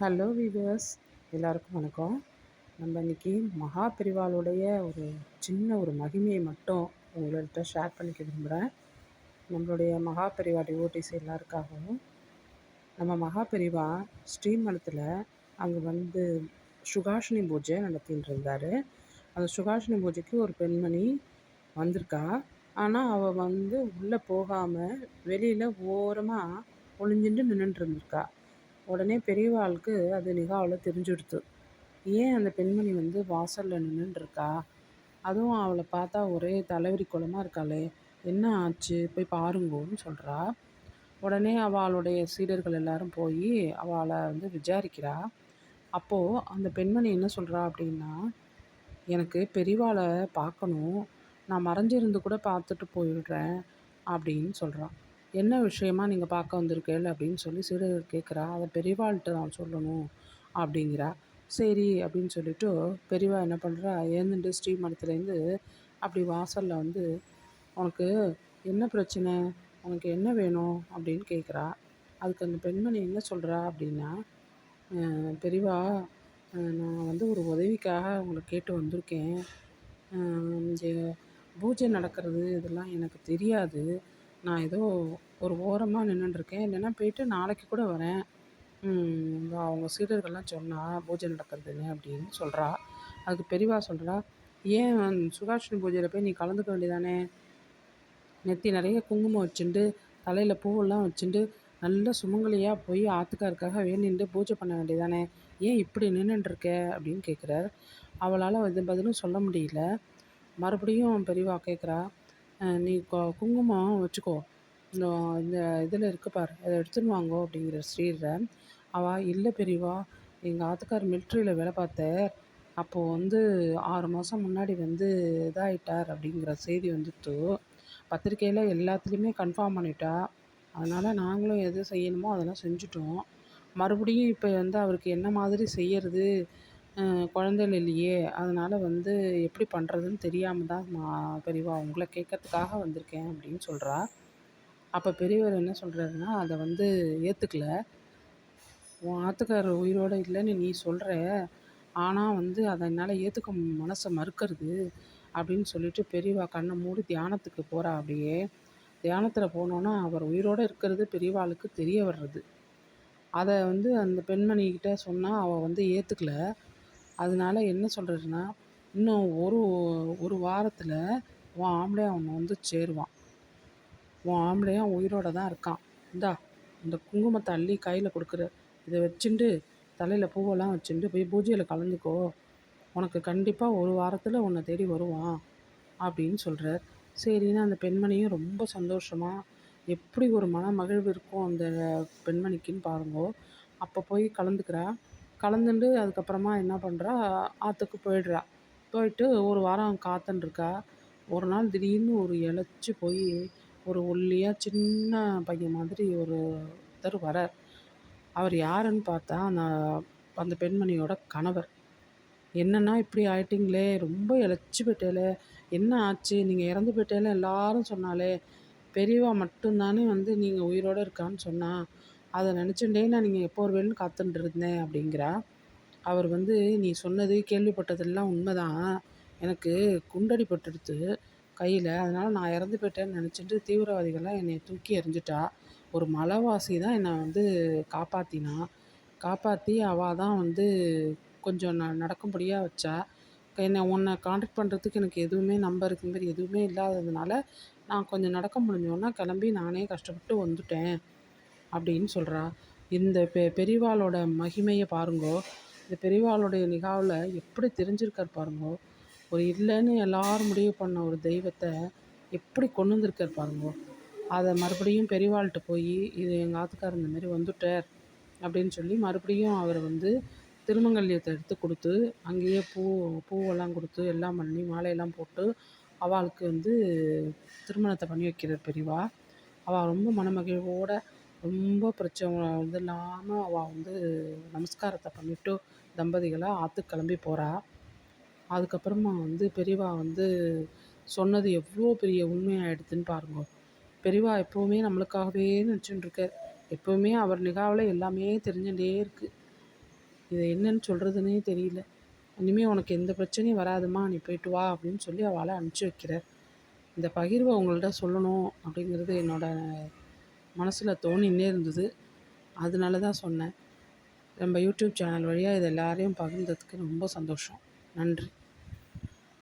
Hello viewers எல்லாருக்கும் வணக்கம். நம்ம இன்றைக்கி மகா பிரிவாளுடைய ஒரு சின்ன ஒரு மகிமையை மட்டும் உங்கள்கிட்ட ஷேர் பண்ணிக்க விரும்புகிறேன் நம்மளுடைய மகா பெரிவா டிவோட்டிஸ் எல்லாருக்காகவும் நம்ம மகா பிரிவா ஸ்ரீமலத்தில் அங்கே வந்து சுகாஷினி பூஜை நடத்தின்னு இருந்தார் அந்த சுகாஷினி பூஜைக்கு ஒரு பெண்மணி வந்திருக்கா. ஆனால் அவள் வந்து உள்ளே போகாமல் வெளியில் ஓரமாக ஒளிஞ்சுட்டு நின்றுட்டு இருந்திருக்கா. உடனே பெரியவாளுக்கு அது நிகாவில் தெரிஞ்சுடுத்து. ஏன் அந்த பெண்மணி வந்து வாசலில் நின்றுட்டுருக்கா அதுவும் அவளை பார்த்தா ஒரே தலைவரி குளமாக இருக்காளே. என்ன ஆச்சு? போய் பாருங்கோன்னு சொல்கிறா உடனே அவளுடைய சீடர்கள் எல்லாரும் போய் அவளை வந்து விசாரிக்கிறா. அப்போது அந்த பெண்மணி என்ன சொல்கிறா அப்படின்னா எனக்கு பெரியவாளை பார்க்கணும். நான் மறைஞ்சிருந்து கூட பார்த்துட்டு போயிடுறேன் அப்படின்னு சொல்கிறான் என்ன விஷயமா நீங்கள் பார்க்க வந்திருக்கேள் அப்படின்னு சொல்லி சிறுவர் கேட்குறா. அதை பெரியவாள்கிட்ட நான் சொல்லணும் அப்படிங்கிறா. சரி அப்படின்னு சொல்லிட்டு பெரியவா என்ன பண்ணுறா ஏந்துட்டு ஸ்ரீமடத்துலேருந்து அப்படி வாசலில் வந்து உனக்கு என்ன பிரச்சனை? உனக்கு என்ன வேணும்? அப்படின்னு கேட்குறா. அதுக்கு அந்த பெண்மணி என்ன சொல்கிறா அப்படின்னா பெரியவா நான் வந்து ஒரு உதவிக்காக உங்களை கேட்டு வந்திருக்கேன். இங்கே பூஜை நடக்கிறது இதெல்லாம் எனக்கு தெரியாது. நான் ஏதோ ஒரு ஓரமாக நின்றுட்டுருக்கேன் இல்லைன்னா போயிட்டு நாளைக்கு கூட வரேன். அவங்க சீடர்கள்லாம் சொன்னா பூஜை நடக்கிறதுன்னு அப்படின்னு சொல்கிறா அதுக்கு பெரியவா சொல்கிறா ஏன் சுகாஷ்னி பூஜையில் போய் நீ கலந்துக்க வேண்டியதானே? நெத்தி நிறைய குங்குமம் வச்சுண்டு தலையில் பூவெல்லாம் வச்சுண்டு நல்ல சுமங்கலியாக போய் ஆத்துக்காருக்காக வேணின்ட்டு பூஜை பண்ண வேண்டியதானே? ஏன் இப்படி நின்றுட்டுருக்க அப்படின்னு கேட்குறார் அவளால் வந்து பதிலும் சொல்ல முடியல. மறுபடியும் பெரியவா கேட்குறா நீ குங்குமம் வச்சுக்கோ. இந்த இந்த இதில் இருக்குது பார். அதை எடுத்துன்னு வாங்கோ அப்படிங்கிற ஸ்ரீரை. அவள் இல்லை பெரியவா எங்கள் ஆத்துக்கார் மிலிட்ரியில் வேலை பார்த்தார். அப்போது வந்து ஆறு மாதம் முன்னாடி வந்து இதாகிட்டார் அப்படிங்கிற செய்தி வந்துட்டு பத்திரிக்கையில் எல்லாத்துலேயுமே கன்ஃபார்ம் பண்ணிட்டா. அதனால் நாங்களும் எது செய்யணுமோ அதெல்லாம் செஞ்சுட்டோம். மறுபடியும் இப்போ வந்து அவருக்கு என்ன மாதிரி செய்யறது? குழந்தைகள் இல்லையே அதனால் வந்து எப்படி பண்ணுறதுன்னு தெரியாமல் தான் நான் பெரியவா உங்களை கேட்கறதுக்காக வந்திருக்கேன் அப்படின்னு சொல்கிறா அப்போ பெரியவர் என்ன சொல்கிறாருன்னா அதை வந்து ஏற்றுக்கல உன் ஆத்துக்காரர் உயிரோடு இல்லைன்னு நீ சொல்கிற ஆனால் வந்து அதை என்னால் ஏற்றுக்க மனசை மறுக்கிறது அப்படின்னு சொல்லிட்டு பெரியவா கண்ணை மூடி தியானத்துக்கு போகிறா அப்படியே தியானத்தில் போனோன்னா அவர் உயிரோடு இருக்கிறது பெரியவாளுக்கு தெரிய வர்றது. அதை வந்து அந்த பெண்மணிக்கிட்ட சொன்னால் அவள் வந்து ஏற்றுக்கல அதனால என்ன சொல்கிறதுன்னா இன்னும் ஒரு ஒரு வாரத்தில் உன் ஆம்பளை அவனை வந்து சேருவான். உன் ஆம்பளையும் உயிரோட தான் இருக்கான். இந்தா இந்த குங்குமத்தை அள்ளி கையில் கொடுக்குற இதை வச்சுட்டு தலையில் பூவெல்லாம் வச்சுண்டு போய் பூஜையில் கலந்துக்கோ. உனக்கு கண்டிப்பாக ஒரு வாரத்தில் உன்னை தேடி வருவான் அப்படின்னு சொல்கிறார் சரின்னு அந்த பெண்மணியும் ரொம்ப சந்தோஷமாக எப்படி ஒரு மன மகிழ்வு இருக்கும் அந்த பெண்மணிக்குன்னு பாருங்கோ. அப்போ போய் கலந்துக்கிறா. கலந்துண்டு அதுக்கப்புறமா என்ன பண்ணுறா ஆற்றுக்கு போயிடுறா. போயிட்டு ஒரு வாரம் காத்துன்ருக்கா. ஒரு நாள் திடீர்னு ஒரு இளைச்சி போய் ஒரு ஒல்லியாக சின்ன பையன் மாதிரி ஒரு ஒருத்தர் வரார். அவர் யாருன்னு பார்த்தா அந்த அந்த பெண்மணியோட கணவர். என்னன்னா இப்படி ஆயிட்டிங்களே? ரொம்ப இழைச்சி போயிட்டேலே. என்ன ஆச்சு? நீங்கள் இறந்து போயிட்டேல எல்லாரும் சொன்னாலே பெரியவா மட்டும்தானே வந்து நீங்கள் உயிரோடு இருக்கான்னு சொன்னா அதை நினச்சுட்டே நான் நீங்கள் எப்போ வருவேன்னு காத்துட்டு இருந்தேன் அப்படிங்கிறா அவர் வந்து நீ சொன்னது கேள்விப்பட்டதெல்லாம் உண்மைதான். எனக்கு குண்டடி பட்டுடுத்து கையில். அதனால் நான் இறந்து போயிட்டேன்னு நினச்சிட்டு தீவிரவாதிகள்லாம் என்னை தூக்கி எறிஞ்சிட்டா. ஒரு மலைவாசி தான் என்னை வந்து காப்பாற்றினா காப்பாற்றி அவள் தான் வந்து கொஞ்சம் ந நடக்கும்படியாக வச்சா. என்னை உன்னை காண்டாக்ட் பண்ணுறதுக்கு எனக்கு எதுவுமே நம்பர் மாதிரி எதுவுமே இல்லாததுனால நான் கொஞ்சம் நடக்க முடிஞ்சோன்னா கிளம்பி நானே கஷ்டப்பட்டு வந்துட்டேன். அப்படின்னு சொல்கிறா இந்த பெ பெரிவாளோட மகிமையை பாருங்கோ. இந்த பெரிவாளுடைய நிகாவில் எப்படி தெரிஞ்சிருக்கார் பாருங்கோ. ஒரு இல்லைன்னு எல்லாரும் முடிவு பண்ண ஒரு தெய்வத்தை எப்படி கொண்டு வந்திருக்கார் பாருங்கோ. அதை மறுபடியும் பெரிவாள்கிட்ட போய் இது எங்கள் ஆத்துக்கார் இந்த மாதிரி வந்துட்டார் அப்படின்னு சொல்லி மறுபடியும் அவரை வந்து திருமங்கல்யத்தை எடுத்து கொடுத்து அங்கேயே பூ பூவெல்லாம் கொடுத்து எல்லாம் பண்ணி மாலையெல்லாம் போட்டு அவளுக்கு வந்து திருமணத்தை பண்ணி வைக்கிறார் பெரியவா அவள் ரொம்ப மனமகிழ்வோட ரொம்ப பிரச்சனை. இது இல்லாமல் அவள் வந்து நமஸ்காரத்தை பண்ணிவிட்டு தம்பதிகளாக ஆற்றுக்கு கிளம்பி போகிறா அதுக்கப்புறமா வந்து பெரியவா வந்து சொன்னது எவ்வளோ பெரிய உண்மையாயிடுதுன்னு பாருங்க. பெரியவா எப்போவுமே நம்மளுக்காகவே நினச்சிட்டுருக்கார் எப்போவுமே அவர் நிகாவில் எல்லாமே தெரிஞ்சுட்டே இருக்குது இது என்னன்னு சொல்கிறதுனே தெரியல. இனிமேல் உனக்கு எந்த பிரச்சனையும் வராதும்மா நீ போயிட்டு வா அப்படின்னு சொல்லி அவளை அனுப்பிச்சி வைக்கிறார். இந்த பகிர்வை உங்கள்கிட்ட சொல்லணும் அப்படிங்கிறது என்னோடய மனசில் தோணின்னே இருந்தது. அதனால தான் சொன்னேன். நம்ம யூடியூப் சேனல் வழியாக இது எல்லாரையும் பகிர்ந்ததுக்கு ரொம்ப சந்தோஷம். நன்றி.